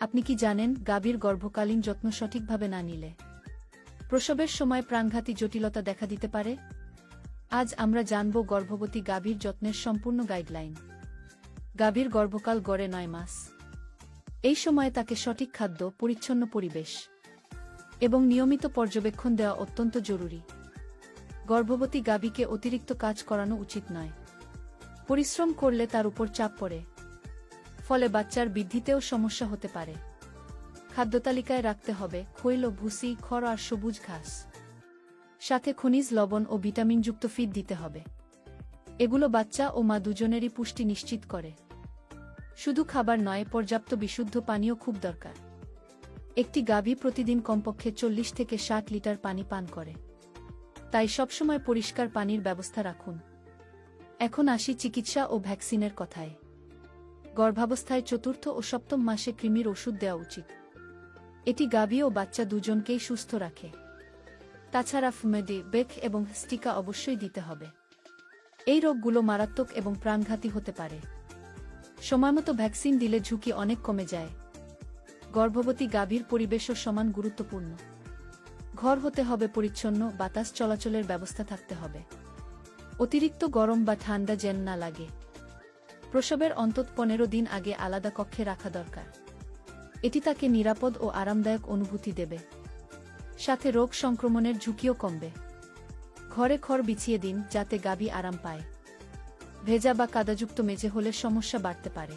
আপনি কি জানেন গাভীর গর্ভকালীন যত্ন সঠিকভাবে না নিলে? প্রসবের সময় প্রাণঘাতী জটিলতা দেখা দিতে পারে। আজ আমরা জানব গর্ভবতী গাভীর যত্নের সম্পূর্ণ গাইডলাইন। গাভীর গর্ভকাল গড়ে নয় মাস। এই সময়ে তাকে সঠিক খাদ্য, পরিচ্ছন্ন পরিবেশ এবং নিয়মিত পর্যবেক্ষণ দেওয়া অত্যন্ত জরুরি। গর্ভবতী গাভীকে অতিরিক্ত কাজ করানো উচিত নয়। পরিশ্রম করলে তার উপর চাপ পড়ে। ফলে বাচ্চার বৃদ্ধিতেও সমস্যা হতে পারে। খাদ্যতালিকায় রাখতে হবে খৈল, ভুসি, খড় আর সবুজ ঘাস। সাথে খনিজ, লবণ ও ভিটামিনযুক্ত ফিড দিতে হবে। এগুলো বাচ্চা ও মা দুজনেরই পুষ্টি নিশ্চিত করে। শুধু খাবার নয়, পর্যাপ্ত বিশুদ্ধ পানীয় খুব দরকার। একটি গাভী প্রতিদিন কমপক্ষে চল্লিশ থেকে ষাট লিটার পানি পান করে। তাই সবসময় পরিষ্কার পানির ব্যবস্থা রাখুন। এখন আসি চিকিৎসা ও ভ্যাকসিনের কথায়। গর্ভাবস্থায় চতুর্থ ও সপ্তম মাসে কৃমির ওষুধ দেওয়া উচিত। এটি গাভী ও বাচ্চা দুজনকেই সুস্থ রাখে। তাছাড়া ফুমেডি বেক এবং স্টিকা অবশ্যই দিতে হবে। এই রোগগুলো মারাত্মক এবং প্রাণঘাতী হতে পারে। সময়মতো ভ্যাকসিন দিলে ঝুঁকি অনেক কমে যায়। গর্ভবতী গাভীর পরিবেশও সমান গুরুত্বপূর্ণ। ঘর হতে হবে পরিচ্ছন্ন, বাতাস চলাচলের ব্যবস্থা থাকতে হবে। অতিরিক্ত গরম বা ঠান্ডা যেন না লাগে। প্রসবের অন্তত পনেরো দিন আগে আলাদা কক্ষে রাখা দরকার। এটি তাকে নিরাপদ ও আরামদায়ক অনুভূতি দেবে। সাথে রোগ সংক্রমণের ঝুঁকিও কমবে। ঘরে খড় বিছিয়ে দিন যাতে গাবি আরাম পায়। ভেজা বা কাদাযুক্ত মেঝে হলে সমস্যা বাড়তে পারে।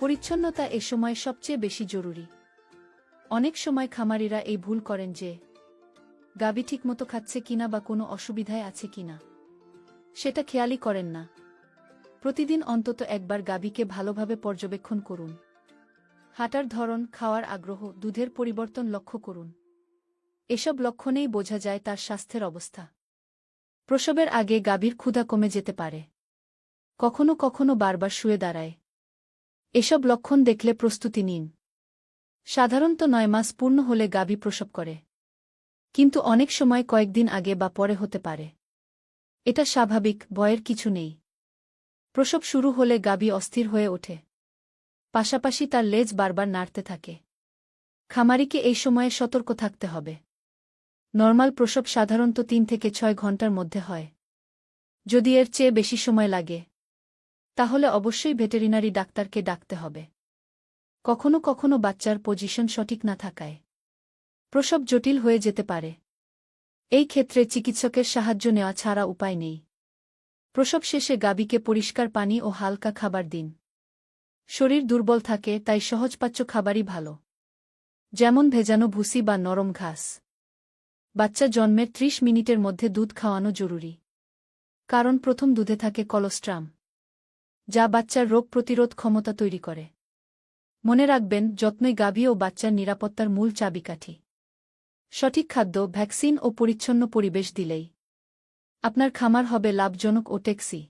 পরিচ্ছন্নতা এ সময় সবচেয়ে বেশি জরুরি। অনেক সময় খামারিরা এই ভুল করেন যে, গাবি ঠিকমতো খাচ্ছে কিনা বা কোনো অসুবিধায় আছে কিনা। সেটা খেয়ালই করেন না। প্রতিদিন অন্তত একবার গাবিকে ভালোভাবে পর্যবেক্ষণ করুন। হাঁটার ধরন, খাওয়ার আগ্রহ, দুধের পরিবর্তন লক্ষ্য করুন। এসব লক্ষণেই বোঝা যায় তার স্বাস্থ্যের অবস্থা। প্রসবের আগে গাভীর ক্ষুধা কমে যেতে পারে। কখনো কখনো বারবার শুয়ে দাঁড়ায়। এসব লক্ষণ দেখলে প্রস্তুতি নিন। সাধারণত নয় মাস পূর্ণ হলে গাভী প্রসব করে। কিন্তু অনেক সময় কয়েকদিন আগে বা পরে হতে পারে। এটা স্বাভাবিক ভয়ের কিছু নেই। প্রসব শুরু হলে গাবি অস্থির হয়ে ওঠে। পাশাপাশি তার লেজ বারবার নাড়তে থাকে। খামারিকে এই সময়ে সতর্ক থাকতে হবে। নর্মাল প্রসব সাধারণত তিন থেকে ছয় ঘণ্টার মধ্যে হয়। যদি এর চেয়ে বেশি সময় লাগে, তাহলে অবশ্যই ভেটেরিনারি ডাক্তারকে ডাকতে হবে। কখনো কখনো বাচ্চার পজিশন সঠিক না থাকায়। প্রসব জটিল হয়ে যেতে পারে। এই ক্ষেত্রে চিকিৎসকের সাহায্য নেওয়া ছাড়া উপায় নেই। প্রসব শেষে গাবিকে পরিষ্কার পানি ও হালকা খাবার দিন। শরীর দুর্বল থাকে, তাই সহজপাচ্য খাবারই ভালো। যেমন ভেজানো ভুসি বা নরম ঘাস। বাচ্চা জন্মের ত্রিশ মিনিটের মধ্যে দুধ খাওয়ানো জরুরি। কারণ প্রথম দুধে থাকে কলোস্ট্রাম, যা বাচ্চার রোগ প্রতিরোধ ক্ষমতা তৈরি করে। মনে রাখবেন, যত্নই গাভী ও বাচ্চার নিরাপত্তার মূল চাবিকাঠি। সঠিক খাদ্য, ভ্যাকসিন ও পরিচ্ছন্ন পরিবেশ দিলেই আপনার খামার হবে লাভজনক ও টেক্সি